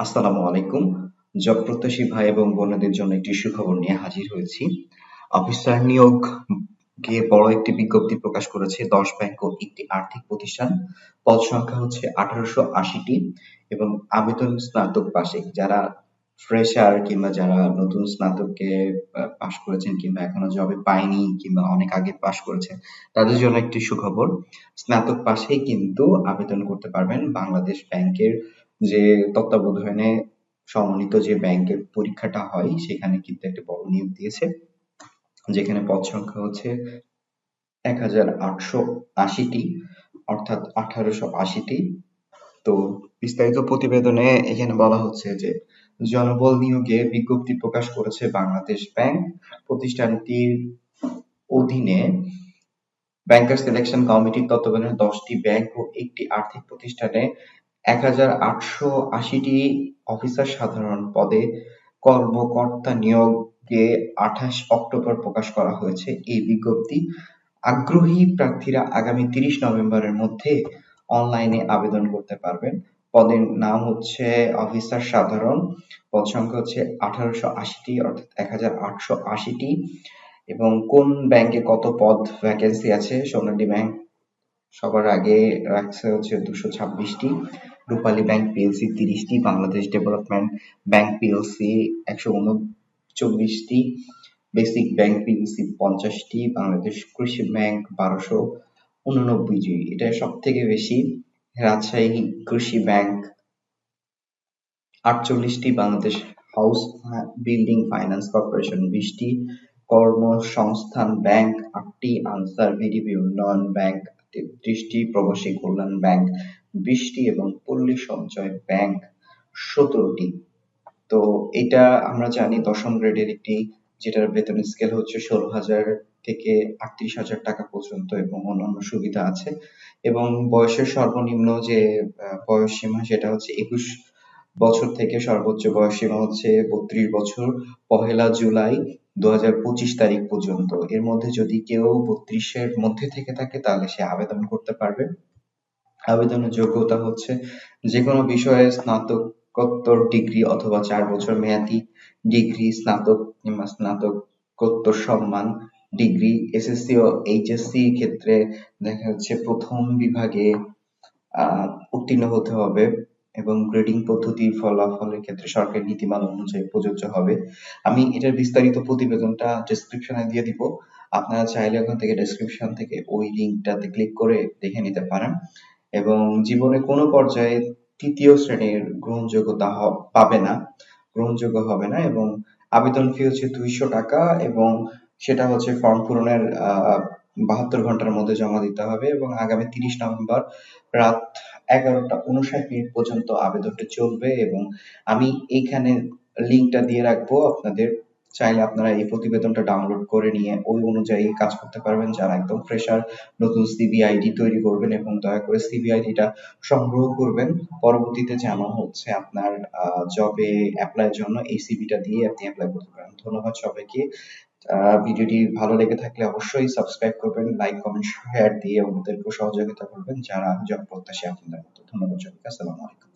আসসালামু আলাইকুম। জব প্রত্যাশী ভাই এবং বোনদের জন্য একটি সুখবর নিয়ে হাজির হয়েছি। অফিসার নিয়োগ কে বড় একটি বিজ্ঞপ্তি প্রকাশ করেছে, দশ ব্যাংক ও একটি আর্থিক প্রতিষ্ঠান। পদ সংখ্যা হচ্ছে আঠারোশো আশিটি এবং আবেদন স্নাতক পাশে। যারা ফ্রেশার কিংবা যারা নতুন স্নাতককে পাশ করেছেন কিংবা এখনও জবে পায়নি কিংবা অনেক আগে পাশ করেছেন, তাদের জন্য একটি সুখবর। স্নাতক পাশেই কিন্তু আবেদন করতে পারবেন বাংলাদেশ ব্যাংকের যে তত্ত্বাবধানে সমন্বিত যে ব্যাংকের পরীক্ষাটা হয়, সেখানে কিন্তু একটা বড় নিয়োগ দিয়েছে, যেখানে পদ সংখ্যা হচ্ছে এক হাজার আটশো আশিটি, অর্থাৎ আঠারোশো আশিটি। তো বিস্তারিত প্রতিবেদনে এখানে বলা হচ্ছে যে, জনবল নিয়োগে বিজ্ঞপ্তি প্রকাশ করেছে বাংলাদেশ ব্যাংক। প্রতিষ্ঠানটির অধীনে ব্যাংকার সিলেকশন কমিটির তত্ত্বাবধানে দশটি ব্যাংক ও একটি আর্থিক প্রতিষ্ঠানে এক হাজার আটশো আশিটি অফিসার সাধারণ পদে কর্মকর্তা নিয়োগে আঠাশ অক্টোবর প্রকাশ করা হয়েছে এই বিজ্ঞপ্তি। আগ্রহী প্রার্থীরা আগামী তিরিশ নভেম্বরের মধ্যে অনলাইনে আবেদন করতে পারবেন। পদের নাম হচ্ছে অফিসার সাধারণ, পদ সংখ্যা হচ্ছে আঠারোশো আশিটি, অর্থাৎ এক হাজার আটশো আশিটি। এবং কোন ব্যাংকে কত পদ ভ্যাকেন্সি আছে সোনালী ব্যাংক সবার আগে রাখছে হচ্ছে দুশো ছাব্বিশটি। রূপালী ব্যাংক পিএলসি তিরিশটি, বাংলাদেশ ডেভেলপমেন্ট ব্যাংক পিএলসি একশো উনচল্লিশটি, বেসিক ব্যাংক পিএলসি পঞ্চাশটি, বাংলাদেশ কৃষি ব্যাংক বারোশো উননব্বই উননব্বইটি। এটা সব থেকে বেশি। রাজশাহী কৃষি bank আটচল্লিশটি, Bangladesh house building finance corporation বিশটি, কর্মসংস্থান ব্যাংক আটটি আনসার ভিডিপি উন্নয়ন ব্যাংক তেত্রিশটি, প্রবাসী কল্যাণ ব্যাংক বিশটি এবং পল্লী সঞ্চয় ব্যাংক সতেরোটি। তো এটা আমরা জানি দশম গ্রেডের একটি, যেটার বেতন স্কেল হচ্ছে ষোলো হাজার থেকে আটত্রিশ হাজার টাকা পর্যন্ত এবং অন্যান্য সুবিধা আছে। এবং বয়সের সর্বনিম্ন যে বয়স সীমা, সেটা হচ্ছে একুশ বছর থেকে সর্বোচ্চ বয়স সীমা হচ্ছে বত্রিশ বছর, পহেলা জুলাই দু পঁচিশ তারিখ পর্যন্ত। এর মধ্যে যদি কেউ বত্রিশের মধ্যে থেকে থাকে, তাহলে সে আবেদন করতে পারবে। আবেদনের যোগ্যতা হচ্ছে যে কোনো বিষয়ে স্নাতকোত্তর ডিগ্রি অথবা চার বছর মেয়াদি ডিগ্রি, স্নাতক কিংবা স্নাতকোত্তর সম্মান ডিগ্রি এসএসসি ও এইচএসসি ক্ষেত্রে দেখা যাচ্ছে প্রথম বিভাগে উত্তীর্ণ হতে হবে এবং গ্রেডিং পদ্ধতি ফলাফলের ক্ষেত্রে সরকারি নীতিমালা অনুযায়ী প্রযোজ্য হবে। আমি এটার বিস্তারিত প্রতিবেদনটা ডেসক্রিপশনে দিয়ে দিব। আপনারা চাইলে ওখান থেকে ডেসক্রিপশন থেকে ওই লিঙ্কটাতে ক্লিক করে দেখে নিতে পারেন। এবং জীবনে কোনো পর্যায়ে তৃতীয় শ্রেণির গ্রহণযোগ্যতা পাবে না, গ্রহণযোগ্য হবে না এবং আবেদন ফি হচ্ছে দুইশো টাকা এবং সেটা হচ্ছে ফর্ম পূরণের বাহাত্তর ঘণ্টার মধ্যে জমা দিতে হবে এবং আগামী তিরিশ নভেম্বর রাত এগারোটা উনষাট মিনিট পর্যন্ত আবেদনটি চলবে এবং আমি এইখানে লিঙ্কটা দিয়ে রাখব আপনাদের। চাইলে আপনারা এই প্রতিবেদনটা ডাউনলোড করে নিয়ে ওই অনুযায়ী কাজ করতে পারবেন যারা একদম ফ্রেশার নতুন সিবি আইডি তৈরি করবেন এবং দয়া করে সিবি আইডিটা সংগ্রহ করবেন। পরবর্তীতে যেন হচ্ছে আপনার জবে অ্যাপ্লাইয়ের জন্য এই সিবিটা দিয়ে আপনি অ্যাপ্লাই করতে পারেন। ধন্যবাদ সবাইকে। ভিডিওটি ভালো লেগে থাকলে অবশ্যই সাবস্ক্রাইব করবেন লাইক কমেন্ট শেয়ার দিয়ে অন্যদেরকেও সহযোগিতা করবেন যারা জব প্রত্যাশী আপনাদের মতো। ধন্যবাদ সবাইকে। আসসালামু আলাইকুম।